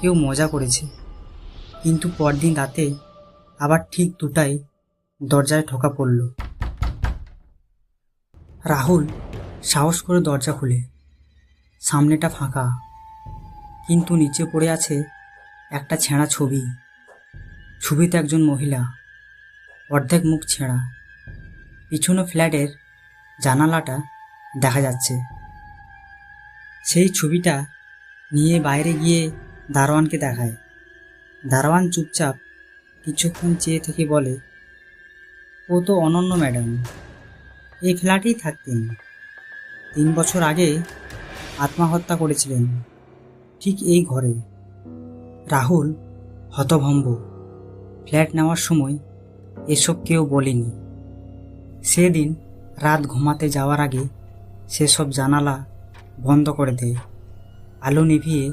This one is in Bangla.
কেউ মজা করেছে। কিন্তু পরদিন রাতে আবার ঠিক দুটাই দরজায় ঠোকা পড়ল। রাহুল সাহস করে দরজা খুলে। সামনেটা ফাঁকা। কিন্তু নিচে পড়ে আছে একটা ছেঁড়া ছবি। ছবিতে একজন মহিলা। অর্ধেক মুখ ছেঁড়া। পিছনে ফ্ল্যাটের জানালাটা দেখা যাচ্ছে। সেই ছবিটা নিয়ে বাইরে গিয়ে দারোয়ানকে দেখায়। দারোয়ান চুপচাপ কিছুক্ষণ চেয়ে থেকে বলে, ও তো অনন্য, ম্যাডাম। এই ফ্ল্যাটেই থাকতেন তিন বছর আগে আত্মহত্যা করেছিলেন ঠিক এই ঘরে। রাহুল হতভম্ব। ফ্ল্যাট নেওয়ার সময় এসব কেউ বলেনি। সেদিন রাত ঘুমাতে যাওয়ার আগে সেসব জানালা বন্ধ করে দেয়। আলো নিভিয়ে